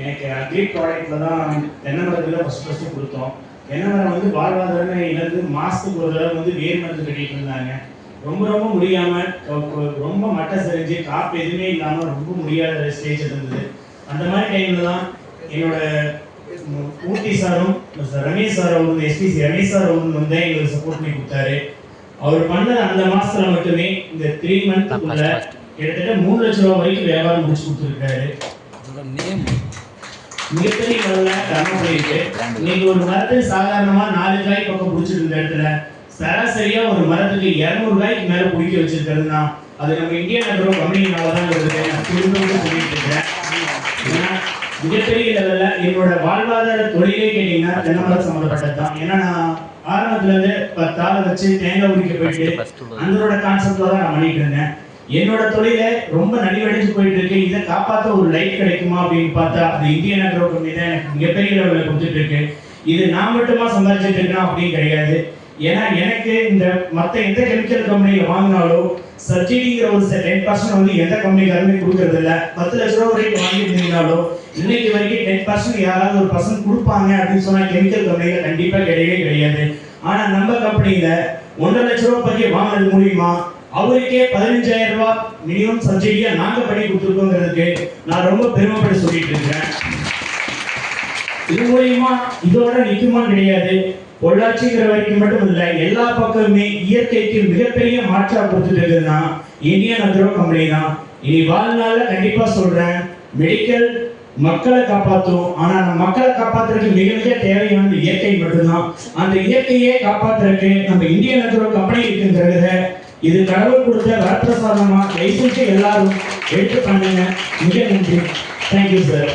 எனக்கு அக்ரி ப்ராடக்ட்ல தான் தென்னை மரத்துல ஃபர்ஸ்ட் ஃபர்ஸ்ட் கொடுத்தோம். தென்னை மரம் வந்து வாழ்வாதாரமே இழந்து மாசத்துக்கு ஒரு தடவை வந்து வேர் மருந்து கட்டிட்டு இருந்தாங்க. ரொம்ப ரொம்ப முடியாம ரொம்ப மட்டை சரிஞ்சு காப்பு எதுவுமே இல்லாம ரொம்ப முடியாத ஸ்டேஜ் இருந்தது. அந்த மாதிரி டைம்ல தான் என்னோட ஊட்டி சாரும். ரமேஷ் சார் அவங்க எஸ்பிசி ரமேஷ் சார் அவங்க வந்து எங்களுக்கு சப்போர்ட் பண்ணி கொடுத்தாரு. அவர் பண்ணது அந்த மாசத்துல மட்டுமே இந்த த்ரீ மந்த்துக்குள்ள கிட்டத்தட்ட மூணு லட்சம் ரூபாய் வரைக்கும் வியாபாரம் முடிச்சு கொடுத்துருக்காரு. அதோட நேம் மிகப்பெரிய லெவல்ல தரணும் இருக்கு இன்னைக்கு ஒரு மரத்துக்கு சாதாரணமா நாலு காய் பக்கம் பிடிச்சிட்டு இருந்த இடத்துல சராசரியா ஒரு மரத்துக்கு இருநூறு காய்க்கு மேல பிடிக்க வச்சிருக்கிறதுனா அது நம்ம இந்தியன் அக்ரோ கம்பெனினால தான் இருக்குது நான் திரும்ப சொல்லிட்டு மிகப்பெரிய லெவல்ல என்னோட வாழ்வாதார தொழிலே கேட்டீங்கன்னா தென்னமரம் சம்மந்தப்பட்டது தான். ஏன்னா நான் ஆரம்பத்துல இருந்து பத்து ஆளை வச்சு தேங்காய் உரிக்க போயிட்டு ஃபர்ஸ்ட் உள்ளது அந்த கான்செப்ட்ல தான் நான் பண்ணிட்டு இருந்தேன். என்னோட தொழில ரொம்ப நலிவடைஞ்சு போயிட்டு இருக்கு இதை காப்பாத்த ஒரு லைட் கிடைக்குமா அப்படின்னு பார்த்தா அது இந்திய அக்ரோ கம்பெனி தான் எனக்கு மிகப்பெரிய லெவலில் கொடுத்துட்டு இருக்கு இது நான் மட்டுமா சம்பாதிச்சுட்டு இருக்கேன் அப்படின்னு கிடையாது. ஏன்னா எனக்கு இந்த மற்ற எந்த கெமிக்கல் கம்பெனியில வாங்கினாலும் சப்சிடிங்கிற ஒரு டென் பர்சன்ட் வந்து எந்த கம்பெனிக்காருமே கொடுக்கறது இல்லை பத்து லட்ச ரூபா வரைக்கும் வாங்கியிருந்தீங்கனாலும் இன்னைக்கு வரைக்கும் டென் பர்சன்ட் யாராவது ஒரு பர்சன்ட் கொடுப்பாங்க அப்படின்னு சொன்னால் கெமிக்கல் கம்பெனியில் கண்டிப்பாக கிடையவே கிடையாது. ஆனால் நம்ம கம்பெனியில் ஒன்றரை லட்ச ரூபா பற்றி வாங்குறது முடியுமா அவருக்கே பதினஞ்சாயிரம் ரூபாய் மினிமம் சப்சிடியா நாங்க பண்ணி கொடுத்துருக்கோங்கிறதுக்கு நான் ரொம்ப பெருமைப்பட சொல்லிட்டு இருக்கேன் இது மூலியமா இதோட நிற்குமா கிடையாது. பொள்ளாச்சிங்கிற வரைக்கும் மட்டும் இல்ல எல்லா பக்கமுமே இயற்கைக்கு மிகப்பெரிய மாற்றா கொடுத்துட்டு இருக்குதுன்னா இந்தியன் அக்ரோ கம்பெனி தான். இனி வாழ்நாள கண்டிப்பா சொல்றேன் மெடிக்கல் மக்களை காப்பாற்றும் ஆனா அந்த மக்களை காப்பாத்துறதுக்கு மிக மிக தேவையானது இயற்கை மட்டும்தான். அந்த இயற்கையே காப்பாத்துறதுக்கு நம்ம இந்தியன் அக்ரோ கம்பெனி இருக்குங்கிறத இது கடவுள் கொடுத்த வரப்பிரசாதமா தயவு எல்லாரும் எடுத்து பண்ணுங்க. மிக நன்றி. Thank you sir